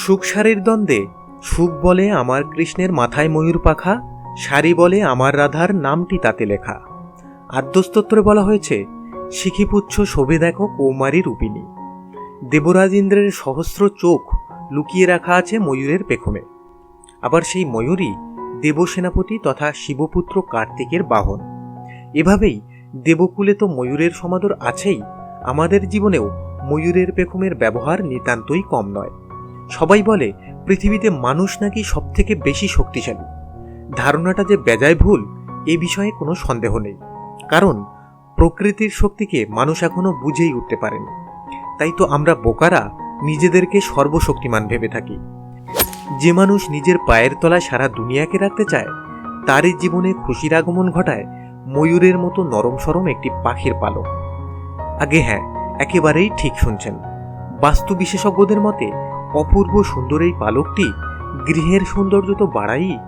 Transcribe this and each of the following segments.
সুখ সারির দ্বন্দ্বে, সুখ বলে আমার কৃষ্ণের মাথায় ময়ূর পাখা, সারি বলে আমার রাধার নামটি তাতে লেখা। আদ্যস্তোত্রে বলা হয়েছে, শিখিপুচ্ছ শোভে দেখো কৌমারী রূপিণী। দেবরাজ ইন্দ্রের সহস্র চোখ লুকিয়ে রাখা আছে ময়ূরের পেখমে। আবার সেই ময়ূরই দেবসেনাপতি তথা শিবপুত্র কার্তিকের বাহন। এভাবেই দেবকুলে তো ময়ূরের সমাদর আছেই, আমাদের জীবনেও ময়ূরের পেখমের ব্যবহার নিতান্তই কম নয়। সবাই বলে, পৃথিবীতে মানুষ নাকি সবথেকে বেশি শক্তিশালী। ধারণাটা যে বেজায় ভুল, এ বিষয়ে কোনো সন্দেহ নেই। কারণ, প্রকৃতির শক্তিকে মানুষ এখনও বুঝেই উঠতে পারেনি। তাই তো আমরা বোকারা নিজেদেরকে সর্বশক্তিমান ভেবে থাকি। যে মানুষ নিজের পায়ের তলায় সারা দুনিয়াকে রাখতে চায়, তারই জীবনে খুশির আগমন ঘটায় ময়ূরের মতো নরম সরম একটি পাখির পালক। আগে হ্যাঁ একেবারেই ঠিক শুনছেন। বাস্তু বিশেষজ্ঞদের মতে অপূর্ব সুন্দর এই পালকটি গৃহের সৌন্দর্য তো বাড়াই।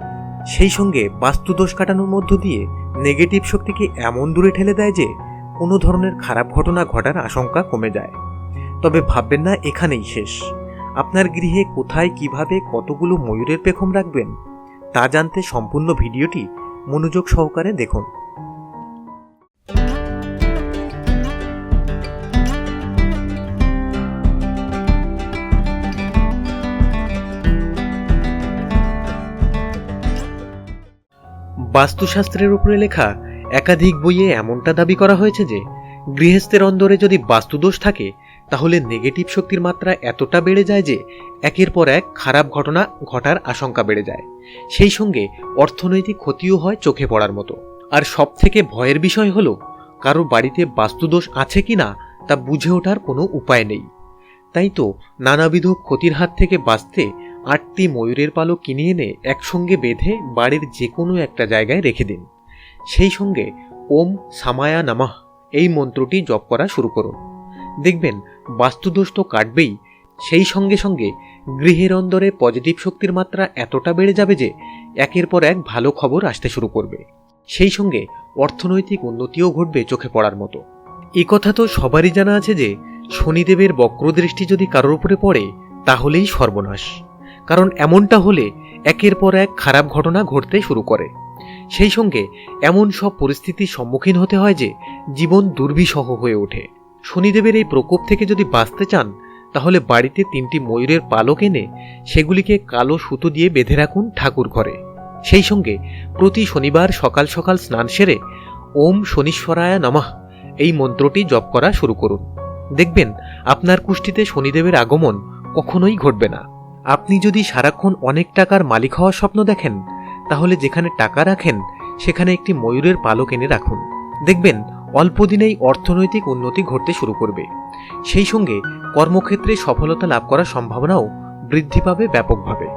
সেই সঙ্গে বাস্তুদোষ কাটানোর মধ্য দিয়ে নেগেটিভ শক্তিকে এমন দূরে ঠেলে দেয় যে কোনো ধরনের খারাপ ঘটনা ঘটার আশঙ্কা কমে যায়। তবে ভাববেন না, এখানেই শেষ। আপনার গৃহে কোথায়, কীভাবে কতগুলো ময়ূরের পেখম রাখবেন, তা জানতে সম্পূর্ণ ভিডিওটি মনোযোগ সহকারে দেখুন। বাস্তুশাস্ত্রের উপরে লেখা একাধিক বইয়ে এমনটা দাবি করা হয়েছে যে, গৃহস্থের অন্দরে যদি বাস্তুদোষ থাকে, তাহলে নেগেটিভ শক্তির মাত্রা এতটা বেড়ে যায় যে, একের পর এক খারাপ ঘটনা ঘটার আশঙ্কা বেড়ে যায়। সেই সঙ্গে অর্থনৈতিক ক্ষতিও হয় চোখে পড়ার মতো। আর সব থেকে ভয়ের বিষয় হলো, কারও বাড়িতে বাস্তুদোষ আছে কি না তা বুঝে ওঠার কোনো উপায় নেই। তাই তো নানাবিধ ক্ষতির হাত থেকে বাঁচতে আটটি ময়ূরের পালক কিনে এনে একসঙ্গে বেঁধে বাড়ির যে কোনো একটা জায়গায় রেখে দিন। সেই সঙ্গে ওম সামায়া নামাহ এই মন্ত্রটি জপ করা শুরু করুন। দেখবেন বাস্তুদোষ তো কাটবেই, সেই সঙ্গে সঙ্গে গৃহের অন্দরে পজিটিভ শক্তির মাত্রা এতটা বেড়ে যাবে যে একের পর এক ভালো খবর আসতে শুরু করবে। সেই সঙ্গে অর্থনৈতিক উন্নতিও ঘটবে চোখে পড়ার মতো। এ কথা তো সবারই জানা আছে যে শনিদেবের বক্রদৃষ্টি যদি কারোর উপরে পড়ে, তাহলেই সর্বনাশ। কারণ এমনটা হলে একের পর এক খারাপ ঘটনা ঘটতে শুরু করে। সেই সঙ্গে এমন সব পরিস্থিতির সম্মুখীন হতে হয় যে জীবন দুর্বিষহ হয়ে ওঠে। শনিদেবের এই প্রকোপ থেকে যদি বাঁচতে চান, তাহলে বাড়িতে তিনটি ময়ূরের পালক এনে সেগুলিকে কালো সুতো দিয়ে বেঁধে রাখুন ঠাকুর ঘরে। সেই সঙ্গে প্রতি শনিবার সকাল সকাল স্নান সেরে ওম শনীশ্বরায়া নমঃ এই মন্ত্রটি জপ করা শুরু করুন। দেখবেন আপনার কুষ্টিতে শনিদেবের আগমন কখনোই ঘটবে না। আপনি যদি সারাক্ষণ অনেক টাকার মালিক হওয়ার স্বপ্ন দেখেন, তাহলে যেখানে টাকা রাখেন, সেখানে একটি ময়ূরের পালক এনে রাখুন। দেখবেন, অল্প দিনেই অর্থনৈতিক উন্নতি ঘটতে শুরু করবে। সেই সঙ্গে কর্মক্ষেত্রে সফলতা লাভ করার সম্ভাবনাও বৃদ্ধি পাবে ব্যাপকভাবে।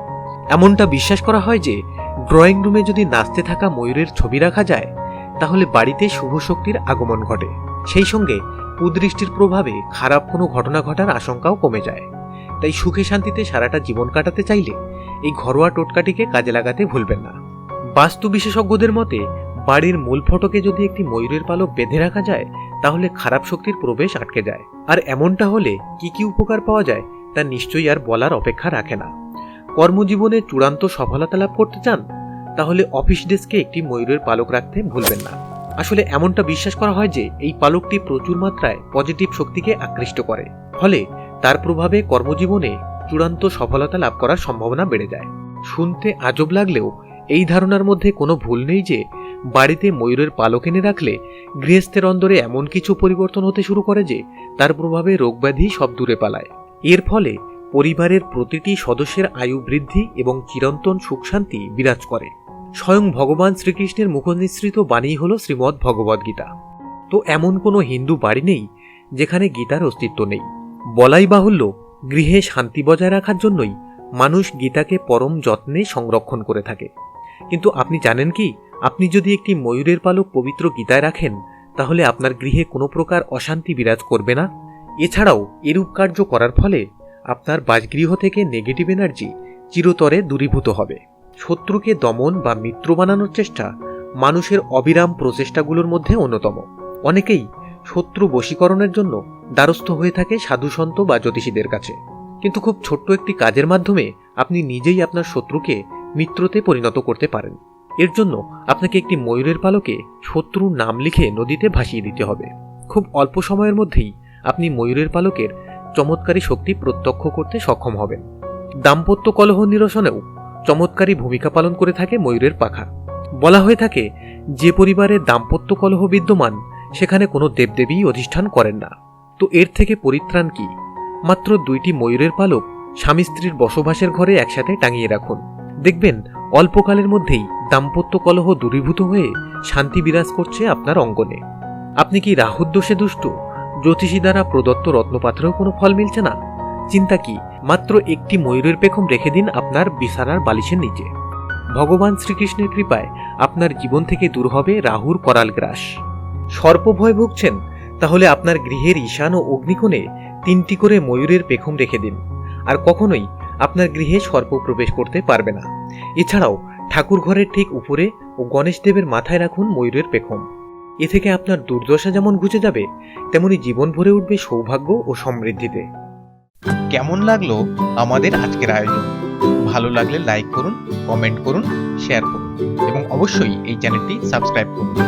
এমনটা বিশ্বাস করা হয় যে, ড্রয়িং রুমে যদি নাচতে থাকা ময়ূরের ছবি রাখা যায়, তাহলে বাড়িতে শুভ শক্তির আগমন ঘটে। সেই সঙ্গে, কুদৃষ্টির প্রভাবে খারাপ কোনো ঘটনা ঘটার আশঙ্কাও কমে যায়। তাই সুখে শান্তিতে সারাটা জীবন কাটাতে চাইলে এই ঘরোয়া টোটকাটিকে কাজে লাগাতে ভুলবেন না। বাস্তু বিশেষজ্ঞদের মতে, বাড়ির মূল ফটকে যদি একটি ময়ূরের পালক বেঁধে রাখা যায়, তাহলে খারাপ শক্তির প্রবেশ আটকে যায়। আর এমনটা হলে কি কি উপকার পাওয়া যায়, তা নিশ্চয়ই আর বলার অপেক্ষা রাখে না। কর্মজীবনে চূড়ান্ত সফলতা লাভ করতে চান, তাহলে অফিস ডেস্কে একটি ময়ূরের পালক রাখতে ভুলবেন না। আসলে এমনটা বিশ্বাস করা হয় যে, এই পালকটি প্রচুর মাত্রায় পজিটিভ শক্তিকে আকৃষ্ট করে। ফলে তার প্রভাবে কর্মজীবনে চূড়ান্ত সফলতা লাভ করার সম্ভাবনা বেড়ে যায়। শুনতে আজব লাগলেও এই ধারণার মধ্যে কোনো ভুল নেই যে, বাড়িতে ময়ূরের পালক এনে রাখলে গৃহস্থের অন্দরে এমন কিছু পরিবর্তন হতে শুরু করে যে, তার প্রভাবে রোগব্যাধি সব দূরে পালায়। এর ফলে পরিবারের প্রতিটি সদস্যের আয়ু বৃদ্ধি এবং চিরন্তন সুখ শান্তি বিরাজ করে। স্বয়ং ভগবান শ্রীকৃষ্ণের মুখনিসৃত বাণী হল শ্রীমদ্ ভগবদ্গীতা তো এমন কোনো হিন্দু বাড়ি নেই যেখানে গীতার অস্তিত্ব নেই। বলাই বাহুল্য, গৃহে শান্তি বজায় রাখার জন্যই মানুষ গীতাকে পরম যত্নে সংরক্ষণ করে থাকে। কিন্তু আপনি জানেন কি, আপনি যদি একটি ময়ূরের পালক পবিত্র গীতায় রাখেন, তাহলে আপনার গৃহে কোনো প্রকার অশান্তি বিরাজ করবে না। এছাড়াও এরূপ কার্য করার ফলে আপনার বাসগৃহ থেকে নেগেটিভ এনার্জি চিরতরে দূরীভূত হবে। শত্রুকে দমন বা মিত্র বানানোর চেষ্টা মানুষের অবিরাম প্রচেষ্টাগুলোর মধ্যে অন্যতম। অনেকেই শত্রু বশীকরণের জন্য দ্বারস্থ হয়ে থাকে সাধুসন্ত বা জ্যোতিষীদের কাছে। কিন্তু খুব ছোট্ট একটি কাজের মাধ্যমে আপনি নিজেই আপনার শত্রুকে মিত্রতে পরিণত করতে পারেন। এর জন্য আপনাকে একটি ময়ূরের পালকে শত্রুর নাম লিখে নদীতে ভাসিয়ে দিতে হবে। খুব অল্প সময়ের মধ্যেই আপনি ময়ূরের পালকের চমৎকারী শক্তি প্রত্যক্ষ করতে সক্ষম হবেন। দাম্পত্য কলহ নিরসনেও চমৎকারী ভূমিকা পালন করে থাকে ময়ূরের পাখা। বলা হয়ে থাকে, যে পরিবারে দাম্পত্য কলহ বিদ্যমান, সেখানে কোনো দেবদেবী অধিষ্ঠান করেন না। তো এর থেকে পরিত্রাণ কি? মাত্র দুইটি ময়ূরের পালক স্বামী স্ত্রীর বসবাসের ঘরে একসাথে টাঙিয়ে রাখুন। দেখবেন, অল্পকালের মধ্যেই দাম্পত্য কলহ দূরীভূত হয়ে শান্তি বিরাজ করছে আপনার অঙ্গনে। আপনি কি রাহুর দোষে দুষ্ট? জ্যোতিষী দ্বারা প্রদত্ত রত্নপাত্রেও কোনো ফল মিলছে না? চিন্তা কি, মাত্র একটি ময়ূরের পেখম রেখে দিন আপনার বিছানার বালিশের নিচে। ভগবান শ্রীকৃষ্ণের কৃপায় আপনার জীবন থেকে দূর হবে রাহুর করাল গ্রাস। সর্পভয় ভুগছেন তাহলে আপনার গৃহের ঈশান ও অগ্নিকোণে তিনটি করে ময়ূরের পেখম রেখে দিন, আর কখনোই আপনার গৃহে সর্প প্রবেশ করতে পারবে না। এছাড়াও ঠাকুর ঘরের ঠিক উপরে ও গণেশ দেবের মাথায় রাখুন ময়ূরের পেখম। এ থেকে আপনার দুর্দশা যেমন ঘুচে যাবে, তেমনি জীবন ভরে উঠবে সৌভাগ্য ও সমৃদ্ধিতে। কেমন লাগল আমাদের আজকের আয়োজন? ভালো লাগলে লাইক করুন কমেন্ট করুন শেয়ার করুন, এবং অবশ্যই এই চ্যানেলটি সাবস্ক্রাইব করুন।